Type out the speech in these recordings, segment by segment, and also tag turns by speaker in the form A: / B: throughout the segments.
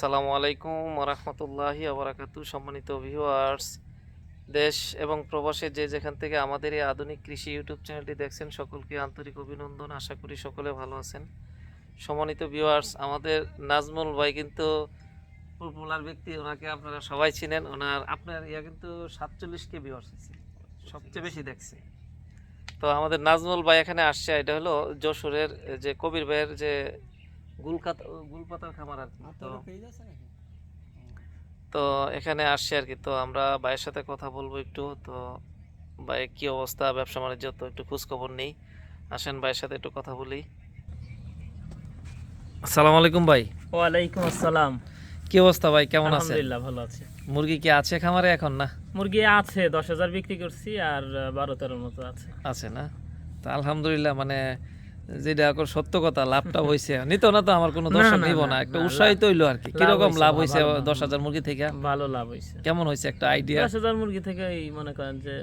A: সালামু আলাইকুম ওরহমতুল্লাহি আবরাকাতু সম্মানিত ভিউয়ার্স দেশ এবং প্রবাসে যে যেখান থেকে আমাদের এই আধুনিক কৃষি ইউটিউব চ্যানেলটি দেখছেন, সকলকে আন্তরিক অভিনন্দন। আশা করি সকলে ভালো আছেন। সম্মানিত ভিউয়ার্স আমাদের নাজমুল ভাই কিন্তু পপুলার ব্যক্তি, ওনাকে আপনারা সবাই চিনেন। ওনার, আপনার ইয়া কিন্তু সাতচল্লিশ কে ভিউয়ার্স আছে, সবচেয়ে বেশি দেখছে। তো আমাদের নাজমুল ভাই এখানে আসছে, এটা হলো যশোরের যে কবির ভাইয়ের যে গুলকাত গুলপাতার খামার আর কি। তো তো এখানে আসছে আর কি। তো আমরা ভাইয়ের সাথে কথা বলব একটু। তো ভাই কি অবস্থা? ব্যবসা বাণিজ্য তো একটু খোঁজ খবর নেই। আসেন ভাইয়ের সাথে একটু কথা বলি। আসসালামু আলাইকুম ভাই।
B: ওয়ালাইকুম আসসালাম।
A: কি অবস্থা ভাই? কেমন আছেন?
B: আলহামদুলিল্লাহ ভালো আছি।
A: মুরগি কি আছে খামারে এখন না?
B: মুরগি আছে দশ হাজার বিক্রি করছি আর বারো তেরোর মতো আছে।
A: আছে না? তো আলহামদুলিল্লাহ মানে যেটা এখন সত্য কথা লাভটা হয়েছে নিত না তো আমার কোনো দর্শক নিব
B: না,
A: একটা উৎসাহিত হইল আর কি। কীরকম লাভ। দশ হাজার মুরগি থেকে?
B: ভালো লাভ
A: কেমন একটা আইডিয়া
B: দশ হাজার মুরগি থেকে এই মনে করেন যে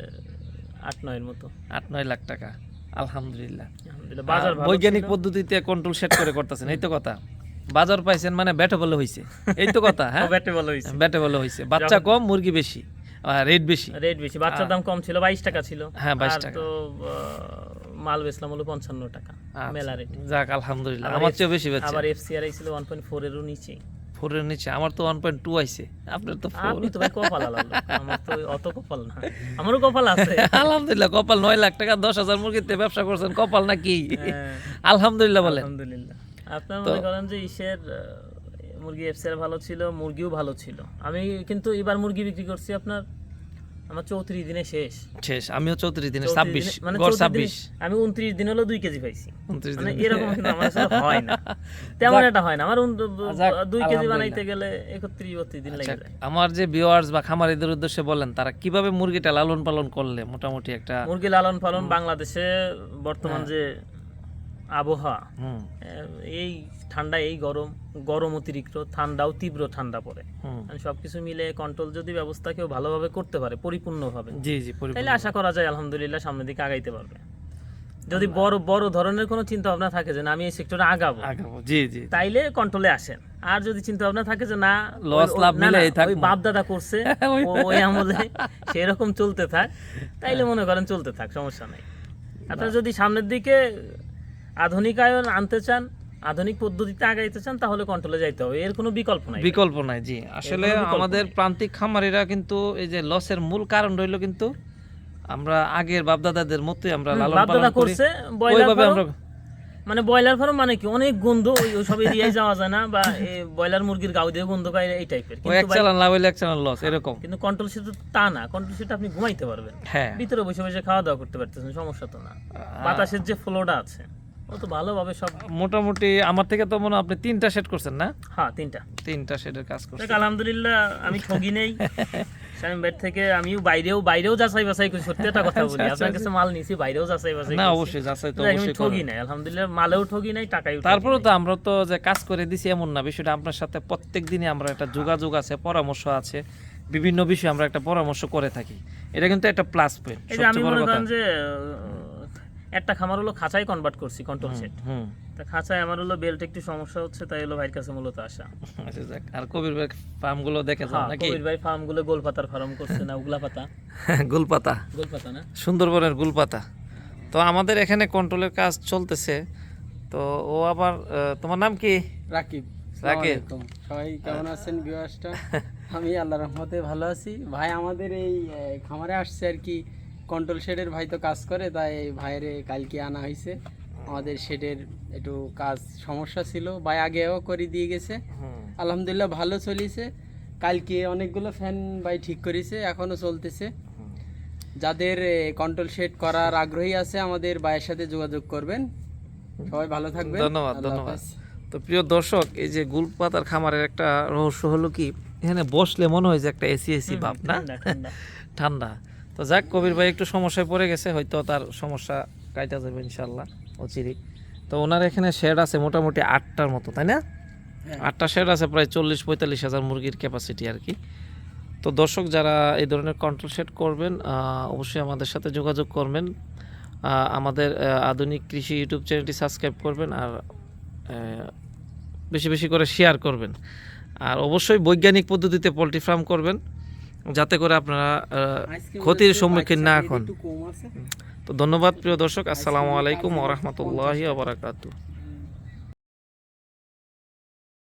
B: আট নয়ের মতো।
A: আট নয় লাখ টাকা আলহামদুলিল্লাহ। বৈজ্ঞানিক পদ্ধতিতে কন্ট্রোল সেট করে করতেছেন এই তো কথা। বাজার পাইছেন মানে ব্যাটে বলে হইছে এই তো কথা হ্যাঁ?
B: ব্যাটে ভালো হয়েছে
A: ব্যাটে বলে হইছে। বাচ্চা কম মুরগি বেশি রেট বেশি।
B: রেট বেশি। বাচ্চার দাম কম ছিল বাইশ টাকা ছিল।
A: হ্যাঁ, 22
B: আর
A: টাকা।
B: তো মাল বেচলাম হলো পঞ্চান্ন টাকা
A: আচ্ছা।
B: মেলা রেট
A: যাক আলহামদুলিল্লাহ। আমার চেয়ে বেশি বেচছে
B: আবার এফসিআর ছিল ওয়ান পয়েন্ট ফোর এরও নিচে।
A: ফোরের নিচে আমার তো ওয়ান পয়েন্ট টু আইছে। আপনার তো
B: আপনি তো ভাই কপাল আলাদা। আমার তো অত কপাল না। আমারও কপাল আছে।
A: আলহামদুলিল্লাহ কপাল নয় লাখ টাকা দশ হাজার মুরগিতে ব্যবসা করছেন কপাল না কি
B: হ্যাঁ।
A: আলহামদুলিল্লাহ বলেন।
B: আলহামদুলিল্লাহ। আপনার মনে করেন যে ইসের মুরগি এফসিআর ভালো ছিল মুরগিও ভালো ছিল। আমি কিন্তু এবার মুরগি বিক্রি করছি আপনার আমার চৌত্রিশ দিনে শেষ।
A: শেষ আমিও চৌত্রিশ দিনে ছাব্বিশ
B: মানে
A: ছাব্বিশ।
B: আমি উনত্রিশ দিন হলো দুই কেজি পাইছি। মানে
A: দিন।
B: এরকম কিন্তু আমার সাথে হয় না। তেমন একটা হয় না। আমার দুই কেজি বানাইতে গেলে একত্রিশ বত্রিশ দিন
A: আচ্ছা,
B: লেগে
A: আমার যে ভিউয়ার্স বা খামারিদের উদ্দেশ্যে বলেন তারা কীভাবে মুরগিটা লালন পালন করলে মোটামুটি একটা
B: মুরগি লালন পালন বাংলাদেশে বর্তমান
A: হ্যাঁ।
B: যে আবহাওয়া। এই ঠান্ডা এই গরম গরম অতিরিক্ত ঠান্ডাও তীব্র ঠান্ডা পড়ে। মানে সবকিছু মিলে কন্ট্রোল যদি ব্যবস্থা কেউ ভালোভাবে করতে পারে পরিপূর্ণভাবে।
A: জি জি
B: তাহলে আশা করা যায় আলহামদুলিল্লাহ সামনের দিকে আগাইতে পারবে। যদি বড় বড় ধরনের কোনো চিন্তা ভাবনা থাকে যে না আমি এই সেক্টরে আগাবো
A: আগাবো জি জি।
B: তাইলে কন্ট্রোলে আসেন। আর যদি চিন্তা ভাবনা থাকে যে না ওই-
A: লাভ
B: না,
A: মিলেই
B: বাপ দাদা করছে
A: ওই-
B: আমলে সেরকম চলতে থাক তাইলে মনে করেন চলতে থাক সমস্যা নাই। আপনার যদি সামনের দিকে আধুনিকায়ন আনতে চান আধুনিক পদ্ধতিতে আগাইতে চান তাহলে কন্ট্রোলে যাইতে হবে। এর কোনো বিকল্প নাই।
A: বিকল্প নাই জি। আসলে আমাদের প্রান্তিক খামারিরা কিন্তু এই যে লসের মূল কারণ রইল কিন্তু আমরা আগের বাপদাদাদের মতোই আমরা লালন পালন
B: করছে
A: ওইভাবে আমরা
B: মানে ব্রয়লার ফার্ম মানে কি? অনেক গন্ধ ওই সব এরিয়ায় যাওয়া যায় না বা ব্রয়লার মুরগির গাও দিয়ে গন্ধ পায় এই টাইপের
A: ওই এক চালান লাভ হইলে এক চালান লস এরকম।
B: কিন্তু কন্ট্রোল সেট তা না কন্ট্রোল সেট আপনি ঘুমাইতে পারবেন।
A: হ্যাঁ।
B: ভিতরে বসে বসে খাওয়া দাওয়া করতে পারতেছেন সমস্যা তো না। বাতাসের যে ফ্লোটা আছে। ও তো ভালোভাবে সব
A: মোটামুটি আমার থেকে তো মনে আপনি তিনটা সেট করছেন না?
B: হ্যাঁ তিনটা।
A: তিনটা সেটের কাজ করছেন।
B: আলহামদুলিল্লাহ আমি ঠগি নেই। থেকে আমিও বাইরেও বাইরেও যাচাই বাছাই করি সত্যি একটা কথা বলি। আপনার কাছে মাল নিছি বাইরেও যাচাই বাছাই
A: না অবশ্যই যাচাই তো অবশ্যই
B: ঠগি নাই আলহামদুলিল্লাহ মালেও ঠগি নাই টাকাও
A: তারপরে তো আমরা তো যে কাজ করে দিছি এমন না বিষয়টা আপনার সাথে প্রত্যেক দিনই আমরা একটা যোগাযোগ আছে পরামর্শ আছে বিভিন্ন বিষয়ে আমরা একটা পরামর্শ করে থাকি। এটা কিন্তু একটা প্লাস পয়েন্ট
B: আমি মনে করেন যে একটা খামার হলো খাঁচায় কনভার্ট করছি কন্ট্রোল সেট তা খাঁচায় আমার হলো বেল্ট একটু সমস্যা হচ্ছে তাই হলো ভাইয়ের কাছে মূলত আসা।
A: আচ্ছা আর কবির ভাই ফার্মগুলো দেখে
B: হ্যাঁ
A: নাকি?
B: কবির ভাই ফার্মগুলো গোলপাতার ফার্ম করছে না উগলা পাতা।
A: গুলপাতা।
B: গোলপাতা না?
A: সুন্দরবনের গুলপাতা। তো আমাদের এখানে কন্ট্রোলের কাজ চলতেছে। তো ও আবার তোমার নাম কি?
C: রাকিব।
A: রাকিব।
C: সবাই কেমন আছেন ভিউয়ার্সটা আমি আল্লাহ রহমতে ভালো আছি। ভাই আমাদের এই খামারে আসছে আর কি কন্ট্রোল শেডের ভাই তো কাজ করে তাই ভাইয়ের কালকে আনা হয়েছে আমাদের শেডের একটু কাজ সমস্যা ছিল ভাই আগেও করে দিয়ে গেছে। আলহামদুলিল্লাহ ভালো চলিছে। কালকে অনেকগুলো ফ্যান ভাই ঠিক করেছে এখনও চলতেছে। যাদের কন্ট্রোল শেড করার আগ্রহী আছে আমাদের ভাইয়ের সাথে যোগাযোগ করবেন। সবাই ভালো থাকবেন।
A: ধন্যবাদ ধন্যবাদ। তো প্রিয় দর্শক এই যে গুলপাতার খামারের একটা রহস্য হলো কি এখানে বসলে মনে হয় যে একটা এসি এসি ভাব না।
B: ঠান্ডা।
A: তো যাক কবির ভাই একটু সমস্যায় পড়ে গেছে হয়তো তার সমস্যা কাইটা যাবে ইনশাল্লাহ অচিরেই। তো ওনার এখানে শেড আছে মোটামুটি আটটার মতো তাই না?
C: হ্যাঁ।
A: আটটা শেড আছে প্রায় চল্লিশ পঁয়তাল্লিশ হাজার মুরগির ক্যাপাসিটি আর কি। তো দর্শক যারা এই ধরনের কন্ট্রোল শেড করবেন অবশ্যই আমাদের সাথে যোগাযোগ করবেন। আমাদের আধুনিক কৃষি ইউটিউব চ্যানেলটি সাবস্ক্রাইব করবেন আর বেশি বেশি করে শেয়ার করবেন। আর অবশ্যই বৈজ্ঞানিক পদ্ধতিতে পোলট্রি ফার্ম করবেন। যাতে করে আপনারা ক্ষতির সম্মুখীন না এখন তো ধন্যবাদ প্রিয় দর্শক আসসালামু আলাইকুম ওরহমতুল্লাহি আবরাকাতু